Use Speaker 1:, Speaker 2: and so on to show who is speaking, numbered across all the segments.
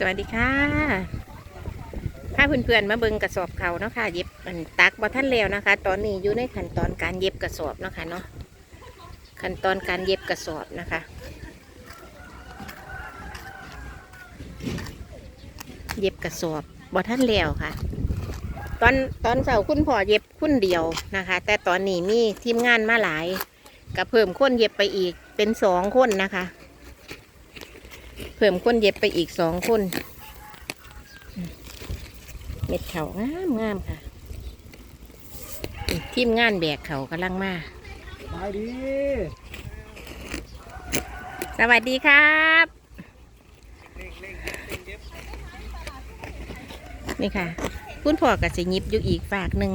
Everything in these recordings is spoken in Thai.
Speaker 1: สวัสดีค่ะพาเพื่อนๆมาเบิ่งกระสอบเขาเนาะค่ะ เย็บมันตักบ่ท่านแล้วนะคะ ตอนนี้อยู่ในขั้นตอนการเย็บกระสอบเนาะค่ะเนาะ ขั้นตอนการเย็บกระสอบนะคะเย็บกระสอบบ่ท่านแล้วค่ะ ตอนตอนเสาคุณพ่อเย็บคุณเดียวนะคะ แต่ตอนนี้มีทีมงานมาหลายก็เพิ่มคนเย็บไปอีกเป็นสองคนนะคะ เพิ่มคนเย็บไปอีกสองคน เม็ดเขางามงามค่ะนี่ทีมงานแบกเขากำลังมา
Speaker 2: สบายดี
Speaker 1: สวัสดีครับนี่ค่ะ คุณพ่อกับสิยิบอยู่อีกฝากหนึ่ง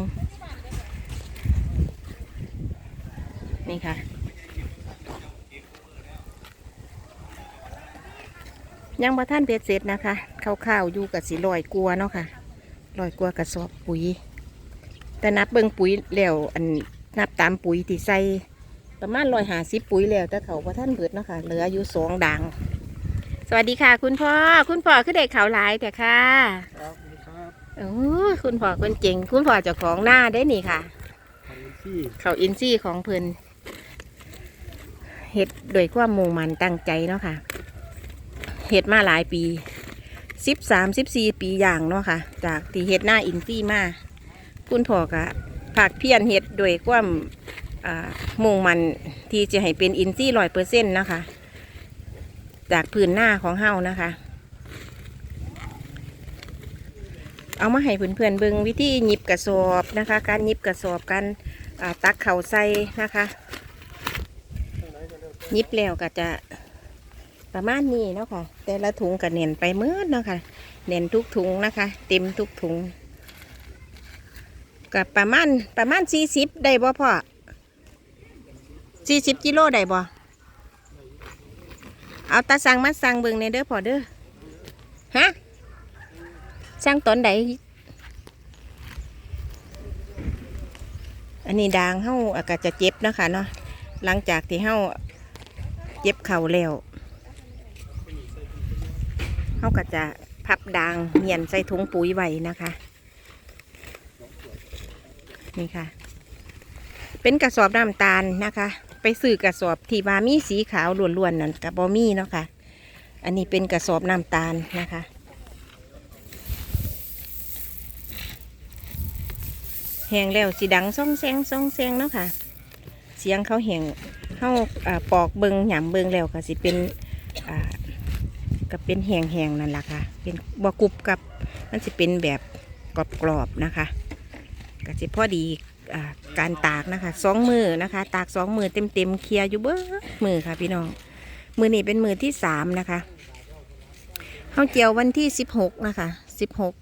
Speaker 1: นี่ค่ะ ยังบ่ท่านเบ็ดเสร็จนะคะข้าวๆอยู่กับสิลอยกลัวาเนาะค่ะลอยกลัวากระสอบปุ๋ย แต่นับเบิ่งปุ๋ยแล้วอันนับตามปุ๋ยที่ใส่ประมาณร้อยหาสิบปุ๋ยแล้วแต่เขาบ่ท่านเบิดเนาะค่ะเหลืออยู่สองดังสวัสดีค่ะ คุณพ่อคุณพ่อคือเด็กเขาหลายแต่ค่ะ
Speaker 2: ครับครับ
Speaker 1: โอ้คุณพ่อคนเจ๋งคุณพ่อเจ้าของหน้าได้นี่ค่ะ
Speaker 2: ขอบคุณที่
Speaker 1: เขาอินซี่ของเพิ่นเฮ็ดโดวยความมุ่งมั่นตั้งใจเนาะค่ะ เฮ็ดมาหลายปีสิบสามสิบสี่ปีอย่างเนาะค่ะ จากที่เฮ็ดหน้าอินซี่มาคุณพ่อกะผักเพียรเฮ็ดโดยความอ่ามุ่งมันที่จะให้เป็นอินซี่ร้อยเปอร์เซ็นต์นะคะ จากพื้นหน้าของเฮานะคะ เอามาให้เพื่อนๆเบิ่งวิธีหยิบกระสอบนะคะ การหยิบกระสอบการตักเข่าใส่นะคะหยิบแล้วก็จะ ประมาณนี้เนาะค่ะ แต่ละถุงก็เน่นไปเมื่อเนาะค่ะ เน่นทุกถุงนะคะ เต็มทุกถุงกับประมาณประมาณสี่สิบได้บ่พ่อสี่สิบกิโลได้บ่เอาตาสั่งมาสั่งเบิ่งในเด้อพ่อเด้อฮะสร้างตอนใดอันนี้ดางเฮาอากาศจะเจ็บนะคะเนาะหลังจากที่เฮาเจ็บเข่าแล้ว เฮาก็จะพับดางเหียนใส่ถุงปุ๋ยไว้นะคะ นี่ค่ะ เป็นกระสอบน้ำตาลนะคะ ไปซื้อกระสอบที่บามีสีขาวล้วนๆนั่นกับบอมี่เนาะค่ะ อันนี้เป็นกระสอบน้ำตาลนะคะแหงแล้วสีดังซ่องแซงซ่องแซงเนาะค่ะ เสียงเขาแหงเขาอ่าปอกเบิงหยำเบิงแล้วก็สิเป็นอ่า ก็เป็นแหงแหงๆนั่นแหละค่ะ เป็นบกรุบกับมันสิเป็นแบบกรอบๆนะคะก็สิพอดีอการตากนะคะสองมือนะคะ ตากสองมือเต็มเต็มๆเคลียร์อยู่เบ้อมือค่ะพี่น้อง มือนี้เป็นมือที่สามนะคะเขาเจียววันที่สิบหกนะคะสิบหก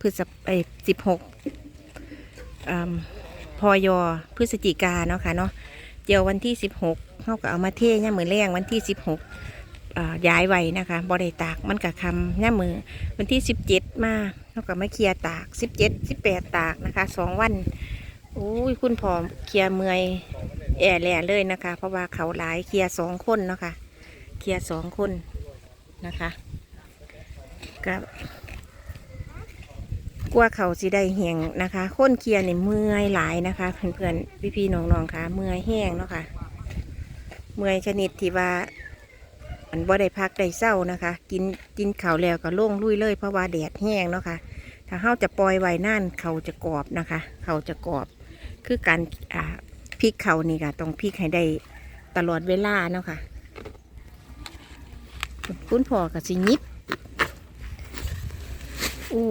Speaker 1: พฤษภเอ้สิบหกพอยอพฤศจิกาเนาะค่ะเนาะเจียววันที่16เขาก็เอามาเทย่ามือแรงวันที่16อ่า ย้ายไว้นะคะบริตากมันกับคำย่ามือวันที่17มาเขาก็มาเคลียร์ตาก17 18ตากนะคะสองวันโอ้ยคุณพอเคลียร์เมื่อยแอ่แหล่เลยนะคะ เพราะว่าเขาหลายเคลียร์สองคนเนาะคะเคลียร์สองคนนะคะกับกลัวเขาสิได้แหงนะคะค้นเคลียร์นี่เมื่อยหลายนะคะเพื่อนๆพี่ๆน้องๆค่ะเมื่อยแห้งเนาะค่ะเมื่อยชนิดที่ว่า มันบ่ได้พักได้เศร้านะคะ กินกินเขาแล้วก็โล่งลุยเลยเพราะว่าแดดแห้งเนาะค่ะถ้าเฮาจะปล่อยไว้นั่นเขาจะกรอบนะคะเขาจะกรอบ คือการอ่าพริกเขานี่ค่ะต้องพริกให้ได้ตลอดเวลาเนาะค่ะคุณพ่อกับสิยิบอู้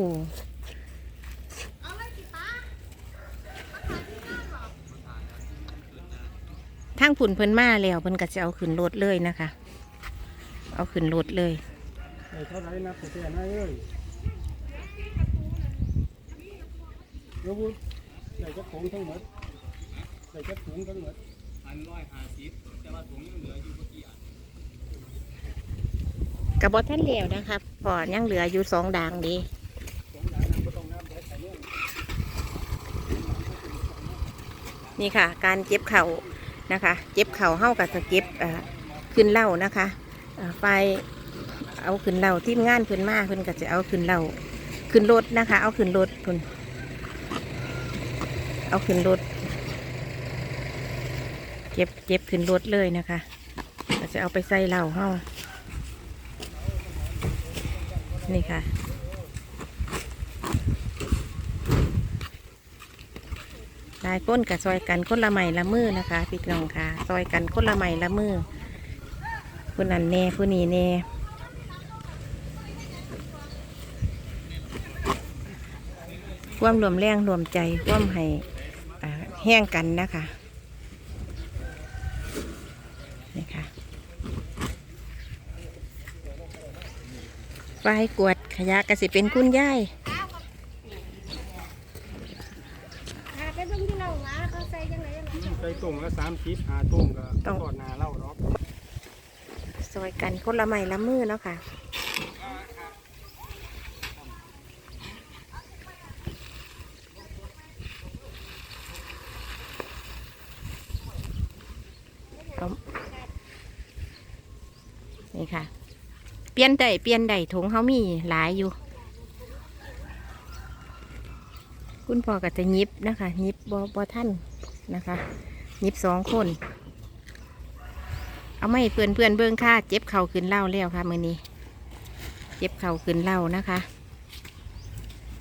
Speaker 1: ทางผุนเพิ่นมาแล้วเพิ่นก็จะเอาขึ้นรถเลยนะคะ เอาขึ้นรถเลย
Speaker 2: ใส่เท่าไหรนะใส่เท่าไหรเอ้ยเดี๋ยววุ้ใส่กระถุงทั้งหมดใส่กระถุงทั้งหมด
Speaker 1: กระบอกท่านแล้วนะครับพอยังเหลืออยู่สองด่างดีนี่ค่ะ การเก็บเข่านะคะเก็บเข่าเฮ้ากับจะเก็บเอ่อขึ้นเหล่านะคะเอ่อ ไฟเอาขึ้นเหล่าทีมงานเพิ่นมาเพิ่นก็จะเอาขึ้นเหล่าขึ้นรถนะคะ เอาขึ้นรถเพิ่นเอาขึ้นรถเก็บเก็บขึ้นรถเลยนะคะก็จะเอาไปใส่เหล่าเฮานี่ค่ะลายก้นกับซอยกันคนละไมละมือนะคะพี่น้องค่ะ ซอยกันคนละไมละมือ ผู้นั้นแน่ผู้นี้แน่ร่วมรวมแรงรวมใจร่วมให้อ่าแห้งกันนะคะนี่ค่ะไฟกวดขยะกสิเป็นคุณยาย
Speaker 3: หาไปเบิ่งที่เราหมาเขาใส่จังไดจังได
Speaker 2: ใส่ตุ่มละสามสิบหาตุ่มก็
Speaker 1: ต้อง
Speaker 2: ทอดหนาเล่าเนาะ
Speaker 1: ซ อยกันคนละไม้ละมือเนาะค่ะนี่ค่ะ เปลี่ยนได้เปลี่ยนได้ถุงเขามีหลายอยู่ คุณพ่อก็จะยิบนะคะ ยิบบอบอท่านนะคะ ยิบสองคน เอาไม่เพื่อนเพื่อนเบิ้งค่าเจ็บเข่าขึ้นเหล่าแล้วค่ะมือนี้ เจ็บเข่าขึ้นเหล่านะคะ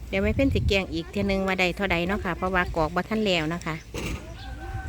Speaker 1: เดี๋ยวไม่เพิ่นสิแกงอีกเทียนึงว่าใดเท่าใดเนาะค่ะเพราะว่ากอกบ่ท่านแล้วนะคะ